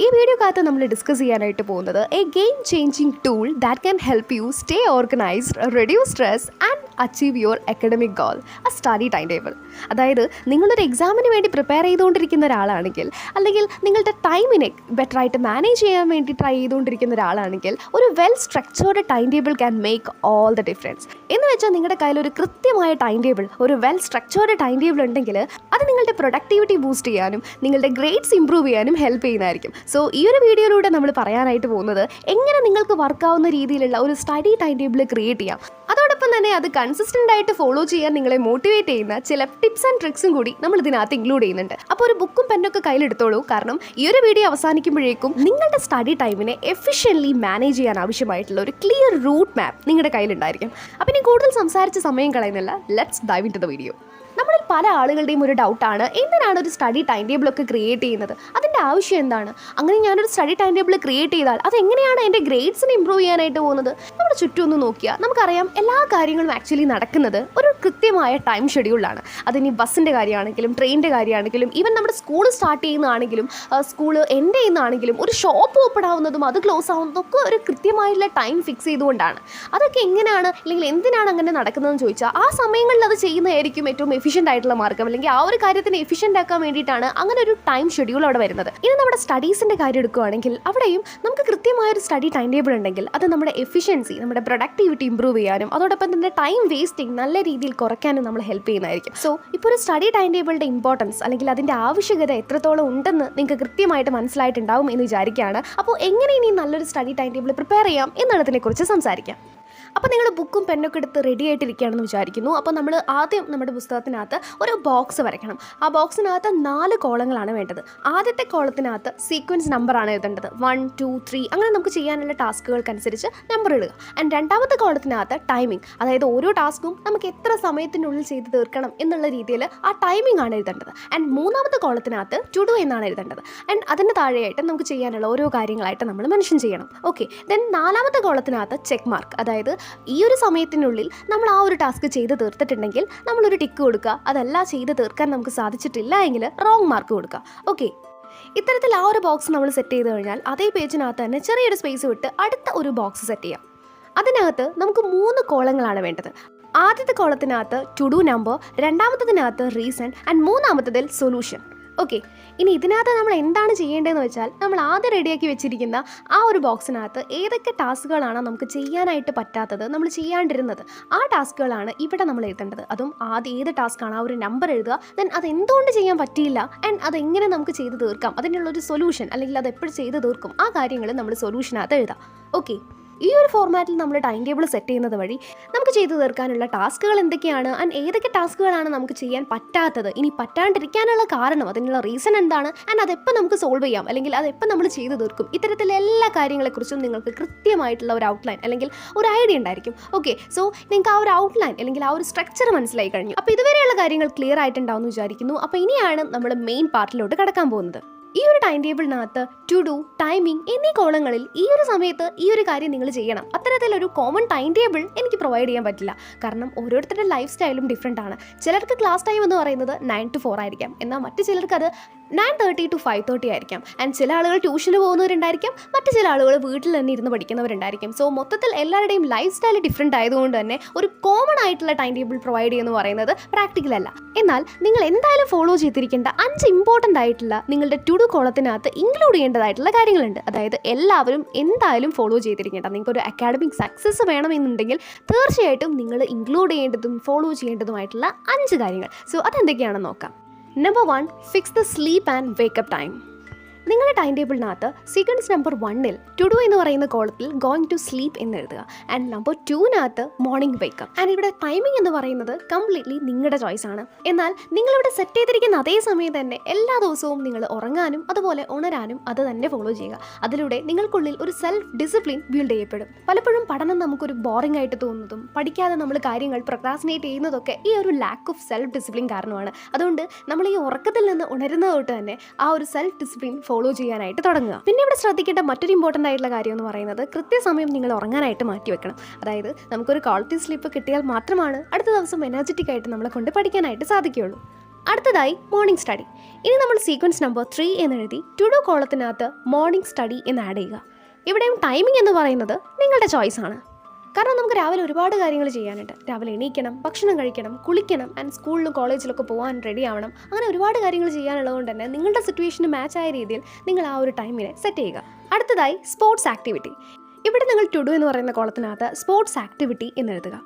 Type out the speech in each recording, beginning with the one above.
ഈ വീഡിയോ വീഡിയോക്കകത്ത് നമ്മൾ ഡിസ്കസ് ചെയ്യാനായിട്ട് പോകുന്നത് a game changing tool that can help you stay organised reduce stress and achieve your academic goal a study time table അതായത് നിങ്ങളൊരു എക്സാമിന് വേണ്ടി പ്രിപ്പയർ ചെയ്തുകൊണ്ടിരിക്കുന്ന ഒരാളാണെങ്കിൽ അല്ലെങ്കിൽ നിങ്ങളുടെ ടൈമിനെ ബെറ്ററായിട്ട് മാനേജ് ചെയ്യാൻ വേണ്ടി ട്രൈ ചെയ്തുകൊണ്ടിരിക്കുന്ന ഒരാളാണെങ്കിൽ ഒരു well structured time table can make all the difference എന്ന് വെച്ചാൽ നിങ്ങളുടെ കയ്യിൽ ഒരു കൃത്യമായ ടൈം ടേബിൾ ഒരു വെൽ സ്ട്രക്ചേർഡ് ടൈം ടേബിൾ ഉണ്ടെങ്കിൽ അത് നിങ്ങളുടെ പ്രൊഡക്ടിവിറ്റി ബൂസ്റ്റ് ചെയ്യാനും നിങ്ങളുടെ ഗ്രേഡ്സ് ഇമ്പ്രൂവ് ചെയ്യാനും ഹെൽപ്പ് ചെയ്യുന്നതായിരിക്കും. സോ ഈ ഒരു വീഡിയോയിലൂടെ നമ്മൾ പറയാനായിട്ട് പോകുന്നത് എങ്ങനെ നിങ്ങൾക്ക് വർക്കാവുന്ന രീതിയിലുള്ള ഒരു സ്റ്റഡി ടൈം ടേബിൾ ക്രിയേറ്റ് ചെയ്യാം. അതോടൊപ്പം തന്നെ അത് കൺസിസ്റ്റന്റ് ആയിട്ട് ഫോളോ ചെയ്യാൻ നിങ്ങളെ മോട്ടിവേറ്റ് ചെയ്യുന്ന ചില ടിപ്സ് ആൻഡ് ട്രിക്സും കൂടി നമ്മൾ ഇതിനകത്ത് ഇൻക്ലൂഡ് ചെയ്യുന്നുണ്ട്. അപ്പോൾ ഒരു ബുക്കും പെന്നൊക്കെ കയ്യിലെടുത്തോളൂ. കാരണം ഈ ഒരു വീഡിയോ അവസാനിക്കുമ്പോഴേക്കും നിങ്ങളുടെ സ്റ്റഡി ടൈമിനെ എഫിഷ്യന്റ്ലി മാനേജ് ചെയ്യാൻ ആവശ്യമായിട്ടുള്ള ഒരു ക്ലിയർ റൂട്ട് മാപ്പ് നിങ്ങളുടെ കയ്യിലുണ്ടായിരിക്കും. അപ്പം ഇനി കൂടുതൽ സംസാരിച്ച സമയം കളയുന്നില്ല. Let's dive into the video പല ആളുകളുടെയും ഒരു ഡൗട്ടാണ് എന്തിനാണ് ഒരു സ്റ്റഡി ടൈം ടേബിൾ ഒക്കെ ക്രിയേറ്റ് ചെയ്യുന്നത്? അതിന്റെ ആവശ്യം എന്താണ്? അങ്ങനെ ഞാനൊരു സ്റ്റഡി ടൈം ടേബിൾ ക്രിയേറ്റ് ചെയ്താൽ അതെങ്ങനെയാണ് എന്റെ ഗ്രേഡ്സിനെ ഇമ്പ്രൂവ് ചെയ്യാനായിട്ട് പോകുന്നത്? നമ്മുടെ ചുറ്റും ഒന്ന് നോക്കിയാൽ നമുക്കറിയാം എല്ലാ കാര്യങ്ങളും ആക്ച്വലി നടക്കുന്നത് ഒരു കൃത്യമായ ടൈം ഷെഡ്യൂളാണ് അതിനി ബസ്സിന്റെ കാര്യമാണെങ്കിലും ട്രെയിനിന്റെ കാര്യമാണെങ്കിലും ഈവൻ നമ്മുടെ സ്കൂൾ സ്റ്റാർട്ട് ചെയ്യുന്നതാണെങ്കിലും സ്കൂൾ എൻഡ് ചെയ്യുന്നതാണെങ്കിലും ഒരു ഷോപ്പ് ഓപ്പൺ ആവുന്നതും അത് ക്ലോസ് ആവുന്നതും ഒക്കെ ഒരു കൃത്യമായിട്ടുള്ള ടൈം ഫിക്സ് ചെയ്തുകൊണ്ടാണ്. അതൊക്കെ എങ്ങനെയാണ് അല്ലെങ്കിൽ എന്തിനാണ് അങ്ങനെ നടക്കുന്നതെന്ന് ചോദിച്ചാൽ ആ സമയങ്ങളിൽ അത് ചെയ്യുന്നതായിരിക്കും ഏറ്റവും എഫിഷ്യന്റ് ആയിട്ടുള്ള മാർഗം. അല്ലെങ്കിൽ ആ ഒരു കാര്യത്തിന് എഫിഷ്യന്റ് ആക്കാൻ വേണ്ടിയിട്ടാണ് അങ്ങനെ ഒരു ടൈം ഷെഡ്യൂൾ അവിടെ വരുന്നത്. ഇനി നമ്മുടെ സ്റ്റഡീസിന്റെ കാര്യം എടുക്കുകയാണെങ്കിൽ അവിടെയും നമുക്ക് കൃത്യമായ ഒരു സ്റ്റഡി ടൈം ടേബിൾ ഉണ്ടെങ്കിൽ അത് നമ്മുടെ എഫിഷ്യൻസി നമ്മുടെ പ്രൊഡക്ടിവിറ്റി ഇമ്പ്രൂവ് ചെയ്യാനും അതോടൊപ്പം തന്നെ ടൈം വേസ്റ്റിംഗ് നല്ല രീതിയിൽ കുറയ്ക്കാനും നമ്മൾ ഹെൽപ്പ് ചെയ്യുന്നതായിരിക്കും. സോ ഇപ്പോൾ ഒരു സ്റ്റഡി ടൈം ടേബിളിന്റെ ഇമ്പോർട്ടൻസ് അല്ലെങ്കിൽ അതിന്റെ ആവശ്യകത എത്രത്തോളം ഉണ്ടെന്ന് നിങ്ങൾക്ക് കൃത്യമായിട്ട് മനസ്സിലായിട്ടുണ്ടാവും എന്ന് വിചാരിക്കുകയാണ്. അപ്പോൾ എങ്ങനെ ഇനി നല്ലൊരു സ്റ്റഡി ടൈം ടേബിൾ പ്രിപ്പയർ ചെയ്യാം എന്നുള്ളതിനെക്കുറിച്ച് സംസാരിക്കാം. അപ്പോൾ നിങ്ങൾ ബുക്കും പെന്നൊക്കെ എടുത്ത് റെഡി ആയിട്ടിരിക്കുകയാണെന്ന് വിചാരിക്കുന്നു. അപ്പോൾ നമ്മൾ ആദ്യം നമ്മുടെ പുസ്തകത്തിനകത്ത് ഒരു ബോക്സ് വരയ്ക്കണം. ആ ബോക്സിനകത്ത് നാല് കോളങ്ങളാണ് വേണ്ടത്. ആദ്യത്തെ കോളത്തിനകത്ത് സീക്വൻസ് നമ്പറാണ് എഴുതേണ്ടത്. വൺ ടു ത്രീ അങ്ങനെ നമുക്ക് ചെയ്യാനുള്ള ടാസ്കുകൾക്കനുസരിച്ച് നമ്പർ ഇടുക. ആൻഡ് രണ്ടാമത്തെ കോളത്തിനകത്ത് ടൈമിംഗ് അതായത് ഓരോ ടാസ്കും നമുക്ക് എത്ര സമയത്തിനുള്ളിൽ ചെയ്ത് തീർക്കണം എന്നുള്ള രീതിയിൽ ആ ടൈമിംഗ് ആണ് എഴുതേണ്ടത്. ആൻഡ് മൂന്നാമത്തെ കോളത്തിനകത്ത് ടു ഡു എന്നാണ് എഴുതേണ്ടത്. ആൻഡ് അതിന് താഴെയായിട്ട് നമുക്ക് ചെയ്യാനുള്ള ഓരോ കാര്യങ്ങളായിട്ട് നമ്മൾ മെൻഷൻ ചെയ്യണം. ഓക്കെ ദെൻ നാലാമത്തെ കോളത്തിനകത്ത് ചെക്ക് മാർക്ക് അതായത് ഈ ഒരു സമയത്തിനുള്ളിൽ നമ്മൾ ആ ഒരു ടാസ്ക് ചെയ്ത് തീർത്തിട്ടുണ്ടെങ്കിൽ നമ്മളൊരു ടിക്ക് കൊടുക്കുക അതല്ല ചെയ്ത് തീർക്കാൻ നമുക്ക് സാധിച്ചിട്ടില്ല എങ്കിൽ റോങ് മാർക്ക് കൊടുക്കുക. ഓക്കെ ഇത്തരത്തിൽ ആ ഒരു ബോക്സ് നമ്മൾ സെറ്റ് ചെയ്ത് കഴിഞ്ഞാൽ അതേ പേജിനകത്ത് തന്നെ ചെറിയൊരു സ്പേസ് വിട്ട് അടുത്ത ഒരു ബോക്സ് സെറ്റ് ചെയ്യാം. അതിനകത്ത് നമുക്ക് മൂന്ന് കോളങ്ങളാണ് വേണ്ടത്. ആദ്യത്തെ കോളത്തിനകത്ത് ടു ഡു നമ്പർ രണ്ടാമത്തതിനകത്ത് റീസൺ ആൻഡ് മൂന്നാമത്തതിൽ സൊല്യൂഷൻ ഓക്കെ ഇനി ഇതിനകത്ത് നമ്മൾ എന്താണ് ചെയ്യേണ്ടതെന്ന് വെച്ചാൽ നമ്മൾ ആദ്യം റെഡിയാക്കി വെച്ചിരിക്കുന്ന ആ ഒരു ബോക്സിനകത്ത് ഏതൊക്കെ ടാസ്കുകളാണ് നമുക്ക് ചെയ്യാനായിട്ട് പറ്റാത്തത് നമ്മൾ ചെയ്യാണ്ടിരുന്നത്. ആ ടാസ്കുകളാണ് ഇവിടെ നമ്മൾ എഴുതേണ്ടത്. അതും ആദ്യം ഏത് ടാസ്ക്കാണ് ആ ഒരു നമ്പർ എഴുതുക ദെൻ അത് എന്തുകൊണ്ട് ചെയ്യാൻ പറ്റിയില്ല ആൻഡ് എങ്ങനെ നമുക്ക് ചെയ്ത് തീർക്കാം അതിനുള്ള ഒരു സൊല്യൂഷൻ അല്ലെങ്കിൽ അത് എപ്പോഴും ചെയ്ത് തീർക്കും ആ കാര്യങ്ങൾ നമ്മൾ സൊല്യൂഷനകത്ത് എഴുതാം. ഓക്കെ ഈ ഒരു ഫോർമാറ്റിൽ നമ്മൾ ടൈം ടേബിൾ സെറ്റ് ചെയ്യുന്നത് വഴി നമുക്ക് ചെയ്തു തീർക്കാനുള്ള ടാസ്കുകൾ എന്തൊക്കെയാണ്? ആൻഡ് ഏതൊക്കെ ടാസ്കുകളാണ് നമുക്ക് ചെയ്യാൻ പറ്റാത്തത്? ഇനി പറ്റാണ്ടിരിക്കാനുള്ള കാരണം അതിനുള്ള റീസൺ എന്താണ്? ആൻഡ് അതെപ്പോൾ നമുക്ക് സോൾവ് ചെയ്യാം? അല്ലെങ്കിൽ അതെപ്പോൾ നമ്മൾ ചെയ്തു തീർക്കും? ഇത്തരത്തിലെ എല്ലാ കാര്യങ്ങളെക്കുറിച്ചും നിങ്ങൾക്ക് കൃത്യമായിട്ടുള്ള ഒരു ഔട്ട്ലൈൻ അല്ലെങ്കിൽ ഒരു ഐഡിയ ഉണ്ടായിരിക്കും. ഓക്കെ സോ നിങ്ങൾക്ക് ആ ഒരു ഔട്ട്ലൈൻ അല്ലെങ്കിൽ ആ ഒരു സ്ട്രക്ചർ മനസ്സിലായി കഴിഞ്ഞു. അപ്പോൾ ഇതുവരെയുള്ള കാര്യങ്ങൾ ക്ലിയർ ആയിട്ടുണ്ടാവും എന്ന് വിചാരിക്കുന്നു. അപ്പോൾ ഇനിയാണ് നമ്മൾ മെയിൻ പാർട്ടിലോട്ട് കടക്കാൻ പോകുന്നത്. ഈ ഒരു ടൈം ടേബിളിനകത്ത് ടു ഡു ടൈമിംഗ് എന്നീ കോളങ്ങളിൽ ഈ ഒരു സമയത്ത് ഈ ഒരു കാര്യം നിങ്ങൾ ചെയ്യണം. അത്തരത്തിലൊരു കോമൺ ടൈം ടേബിൾ എനിക്ക് പ്രൊവൈഡ് ചെയ്യാൻ പറ്റില്ല. കാരണം ഓരോരുത്തരുടെ ലൈഫ് സ്റ്റൈലും ഡിഫറെന്റ് ആണ്. ചിലർക്ക് ക്ലാസ് ടൈം എന്ന് പറയുന്നത് നയൻ ടു ഫോർ ആയിരിക്കാം. എന്നാൽ മറ്റു ചിലർക്ക് അത് nine thirty two five thirty ആയിരിക്കാം. ആൻഡ് ചില ആളുകൾ ട്യൂഷന് പോകുന്നവരുണ്ടായിരിക്കാം. മറ്റു ചില ആളുകൾ വീട്ടിൽ തന്നെ ഇരുന്ന് പഠിക്കുന്നവരുണ്ടായിരിക്കും. സോ മൊത്തത്തിൽ എല്ലാവരുടെയും ലൈഫ് സ്റ്റൈൽ ഡിഫറെന്റ് ആയതുകൊണ്ട് തന്നെ ഒരു കോമൺ ആയിട്ടുള്ള ടൈം ടേബിൾ പ്രൊവൈഡ് ചെയ്യുമെന്ന് പറയുന്നത് പ്രാക്ടിക്കൽ അല്ല. എന്നാൽ നിങ്ങൾ എന്തായാലും ഫോളോ ചെയ്തിരിക്കേണ്ട അഞ്ച് ഇമ്പോർട്ടന്റ് ആയിട്ടുള്ള നിങ്ങളുടെ ടുഡു കോളത്തിനകത്ത് ഇൻക്ലൂഡ് ചെയ്യേണ്ടതായിട്ടുള്ള കാര്യങ്ങളുണ്ട്. അതായത് എല്ലാവരും എന്തായാലും ഫോളോ ചെയ്തിരിക്കേണ്ട. നിങ്ങൾക്ക് ഒരു അക്കാഡമിക് സക്സസ് വേണമെന്നുണ്ടെങ്കിൽ തീർച്ചയായിട്ടും നിങ്ങൾ ഇൻക്ലൂഡ് ചെയ്യേണ്ടതും ഫോളോ ചെയ്യേണ്ടതുമായിട്ടുള്ള അഞ്ച് കാര്യങ്ങൾ. സോ അതെന്തൊക്കെയാണെന്ന് നോക്കാം. Number 1 Fix the sleep and wake up time. നിങ്ങളുടെ ടൈം ടേബിളിനകത്ത് സീക്വൻസ് നമ്പർ വണ്ണിൽ ടു ഡു എന്ന് പറയുന്ന കോളത്തിൽ ഗോയിങ് ടു സ്ലീപ്പ് എന്ന് എഴുതുക. ആൻഡ് നമ്പർ ടുവിനകത്ത് മോർണിംഗ് വേക്കപ്പ് ആൻഡ് ഇവിടെ ടൈമിംഗ് എന്ന് പറയുന്നത് കംപ്ലീറ്റ്ലി നിങ്ങളുടെ ചോയ്സ് ആണ്. എന്നാൽ നിങ്ങളിവിടെ സെറ്റ് ചെയ്തിരിക്കുന്ന അതേ സമയം തന്നെ എല്ലാ ദിവസവും നിങ്ങൾ ഉറങ്ങാനും അതുപോലെ ഉണരാനും അത് തന്നെ ഫോളോ ചെയ്യുക. അതിലൂടെ നിങ്ങൾക്കുള്ളിൽ ഒരു സെൽഫ് ഡിസിപ്ലിൻ ബിൽഡ് ചെയ്യപ്പെടും. പലപ്പോഴും പഠനം നമുക്കൊരു ബോറിംഗ് ആയിട്ട് തോന്നുന്നതും പഠിക്കാതെ നമ്മൾ കാര്യങ്ങൾ പ്രൊക്രാസിനേറ്റ് ചെയ്യുന്നതൊക്കെ ഈ ഒരു ലാക്ക് ഓഫ് സെൽഫ് ഡിസിപ്ലിൻ കാരണമാണ്. അതുകൊണ്ട് നമ്മൾ ഈ ഉറക്കത്തിൽ നിന്ന് ഉണരുന്നത് തൊട്ട് തന്നെ ആ ഒരു സെൽഫ് ഡിസിപ്ലിൻ ഫോളോ ചെയ്യാനായിട്ട് തുടങ്ങുക. പിന്നെ ഇവിടെ ശ്രദ്ധിക്കേണ്ട മറ്റൊരു ഇമ്പോർട്ടന്റ് ആയിട്ടുള്ള കാര്യം എന്ന് പറയുന്നത് കൃത്യസമയം നിങ്ങൾ ഉറങ്ങാനായിട്ട് മാറ്റി വെക്കണം. അതായത് നമുക്കൊരു ക്വാളിറ്റി സ്ലീപ്പ് കിട്ടിയാൽ മാത്രമാണ് അടുത്ത ദിവസം എനർജറ്റിക് ആയിട്ട് നമ്മളെ കൊണ്ട് പഠിക്കാനായിട്ട് സാധിക്കുകയുള്ളൂ. അടുത്തതായി മോർണിംഗ് സ്റ്റഡി ഇനി നമ്മൾ സീക്വൻസ് നമ്പർ ത്രീ എന്നെഴുതി ടു ഡു കോളത്തിനകത്ത് മോർണിംഗ് സ്റ്റഡി എന്ന് ആഡ് ചെയ്യുക. ഇവിടെയും ടൈമിംഗ് എന്ന് പറയുന്നത് നിങ്ങളുടെ ചോയ്സ് ആണ്. കാരണം നമുക്ക് രാവിലെ ഒരുപാട് കാര്യങ്ങൾ ചെയ്യാനുണ്ട്. രാവിലെ എണീക്കണം ഭക്ഷണം കഴിക്കണം കുളിക്കണം ആൻഡ് സ്കൂളിലും കോളേജിലൊക്കെ പോകാൻ റെഡി ആവണം. അങ്ങനെ ഒരുപാട് കാര്യങ്ങൾ ചെയ്യാനുള്ളതുകൊണ്ട് തന്നെ നിങ്ങളുടെ സിറ്റുവേഷന് മാച്ച് ആയ രീതിയിൽ നിങ്ങൾ ആ ഒരു ടൈമിനെ സെറ്റ് ചെയ്യുക. അടുത്തതായി സ്പോർട്സ് ആക്ടിവിറ്റി ഇവിടെ നിങ്ങൾ ടുഡു എന്ന് പറയുന്ന കോളത്തിനകത്ത് സ്പോർട്സ് ആക്ടിവിറ്റി എന്ന് എഴുതുക.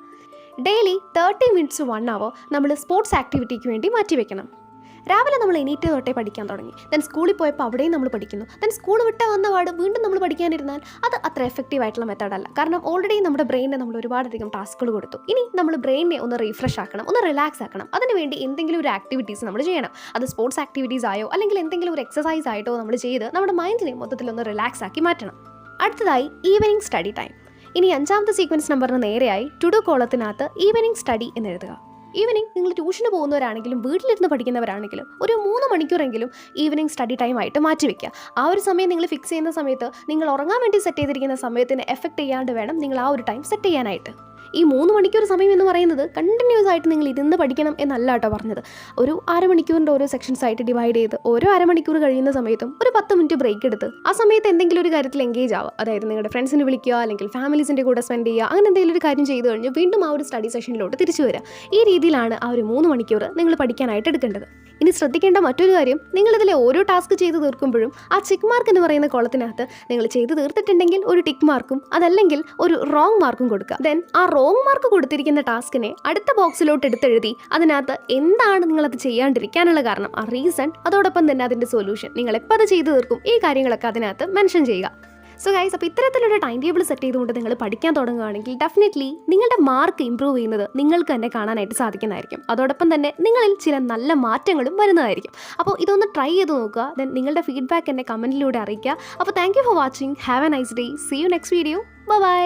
Daily thirty minutes one hour നമ്മൾ സ്പോർട്സ് ആക്ടിവിറ്റിക്ക് വേണ്ടി മാറ്റിവെക്കണം. രാവിലെ നമ്മൾ എണീറ്റ് തൊട്ടേ പഠിക്കാൻ തുടങ്ങി. ദെൻ സ്കൂളിൽ പോയപ്പോൾ അവിടെയും നമ്മൾ പഠിക്കുന്നു. ദെൻ സ്കൂൾ വിട്ട് വന്ന പാട് വീണ്ടും നമ്മൾ പഠിക്കാനിരുന്നാൽ അത് അത്ര എഫക്റ്റീവ് ആയിട്ടുള്ള മെത്തേഡല്ല കാരണം ഓൾറെഡി നമ്മുടെ ബ്രെയിനെ നമ്മൾ ഒരുപാടധികം ടാസ്കുകൾ കൊടുത്തു. ഇനി നമ്മൾ ബ്രെയിനെ ഒന്ന് റീഫ്രഷ് ആക്കണം ഒന്ന് റിലാക്സ് ആക്കണം. അതിനുവേണ്ടി എന്തെങ്കിലും ഒരു ആക്ടിവിറ്റീസ് നമ്മൾ ചെയ്യണം. അത് സ്പോർട്സ് ആക്ടിവിറ്റീസ് ആയോ അല്ലെങ്കിൽ എന്തെങ്കിലും ഒരു എക്സസൈസ് ആയിട്ടോ നമ്മൾ ചെയ്ത് നമ്മുടെ മൈൻഡിനെ മൊത്തത്തിൽ ഒന്ന് റിലാക്സ് ആക്കി മാറ്റണം. അടുത്തതായി ഈവനിങ് സ്റ്റഡി ടൈം ഇനി അഞ്ചാമത്തെ സീക്വൻസ് നമ്പറിന് നേരെയായി ടുഡു കോളത്തിനകത്ത് ഈവനിങ് സ്റ്റഡി എന്ന് എഴുതുക. ഈവനിങ് നിങ്ങൾ ട്യൂഷന് പോകുന്നവരാണെങ്കിലും വീട്ടിലിരുന്ന് പഠിക്കുന്നവരാണെങ്കിലും ഒരു മൂന്ന് മണിക്കൂറെങ്കിലും ഈവനിങ് സ്റ്റഡി ടൈം ആയിട്ട് മാറ്റിവെക്കുക ആ ഒരു സമയം നിങ്ങൾ ഫിക്സ് ചെയ്യുന്ന സമയത്ത് നിങ്ങൾ ഉറങ്ങാൻ വേണ്ടി സെറ്റ് ചെയ്തിരിക്കുന്ന സമയത്തിന് എഫക്റ്റ് ചെയ്യാണ്ട് വേണം നിങ്ങൾ ആ ഒരു ടൈം സെറ്റ് ചെയ്യാനായിട്ട്. ഈ മൂന്ന് മണിക്കൂർ സമയം എന്ന് പറയുന്നത് കണ്ടിന്യൂസ് ആയിട്ട് നിങ്ങൾ ഇരുന്ന് പഠിക്കണം എന്നല്ല കേട്ടോ പറഞ്ഞത്. ഒരു അരമണിക്കൂറിന്റെ ഓരോ സെക്ഷൻസ് ആയിട്ട് ഡിവൈഡ് ചെയ്ത് ഓരോ അരമണിക്കൂർ കഴിയുന്ന സമയത്തും ഒരു പത്ത് മിനിറ്റ് ബ്രേക്ക് എടുത്ത് ആ സമയത്ത് എന്തെങ്കിലും ഒരു കാര്യത്തിൽ എൻഗേജ് ആവുക. അതായത് നിങ്ങളുടെ ഫ്രണ്ട്സിനെ വിളിക്കുക അല്ലെങ്കിൽ ഫാമിലീസിന്റെ കൂടെ സ്പെൻഡ് ചെയ്യുക അങ്ങനെ എന്തെങ്കിലും ഒരു കാര്യം ചെയ്ത് കഴിഞ്ഞ് വീണ്ടും ആ ഒരു സ്റ്റഡി സെഷനിലോട്ട് തിരിച്ചു വരിക. ഈ രീതിയിലാണ് ആ ഒരു മൂന്ന് മണിക്കൂർ നിങ്ങൾ പഠിക്കാനായിട്ട് എടുക്കേണ്ടത്. ഇനി ശ്രദ്ധിക്കേണ്ട മറ്റൊരു കാര്യം നിങ്ങളിതിലെ ഓരോ ടാസ്ക് ചെയ്ത് തീർക്കുമ്പോഴും ആ ചെക്ക് മാർക്ക് എന്ന് പറയുന്ന കോളത്തിനകത്ത് നിങ്ങൾ ചെയ്ത് തീർത്തിട്ടുണ്ടെങ്കിൽ ഒരു ടിക്ക് മാർക്കും അതല്ലെങ്കിൽ ഒരു റോങ് മാർക്കും കൊടുക്കുക. ദെൻ ആ റോങ് മാർക്ക് കൊടുത്തിരിക്കുന്ന ടാസ്കിനെ അടുത്ത ബോക്സിലോട്ട് എടുത്തെഴുതി അതിനകത്ത് എന്താണ് നിങ്ങളത് ചെയ്യാണ്ടിരിക്കാനുള്ള കാരണം ആ റീസൺ അതോടൊപ്പം തന്നെ അതിന്റെ സൊല്യൂഷൻ നിങ്ങൾ എപ്പോൾ അത് ചെയ്തു തീർക്കും ഈ കാര്യങ്ങളൊക്കെ അതിനകത്ത് മെൻഷൻ ചെയ്യുക. സോ ഗൈസ് അപ്പോൾ ഇത്തരത്തിലൊരു ടൈം ടേബിൾ സെറ്റ് ചെയ്തുകൊണ്ട് നിങ്ങൾ പഠിക്കാൻ തുടങ്ങുകയാണെങ്കിൽ ഡെഫിനറ്റ്ലി നിങ്ങളുടെ മാർക്ക് ഇമ്പ്രൂവ് ചെയ്യുന്നത് നിങ്ങൾക്ക് തന്നെ കാണാനായിട്ട് സാധിക്കുന്നതായിരിക്കും. അതോടൊപ്പം തന്നെ നിങ്ങളിൽ ചില നല്ല മാറ്റങ്ങളും വരുന്നതായിരിക്കും. അപ്പോൾ ഇതൊന്ന് ട്രൈ ചെയ്ത് നോക്കുക ദെൻ നിങ്ങളുടെ ഫീഡ്ബാക്ക് എന്നെ കമന്റിലൂടെ അറിയിക്കുക. അപ്പോൾ thank you for watching have a nice day see you next video bye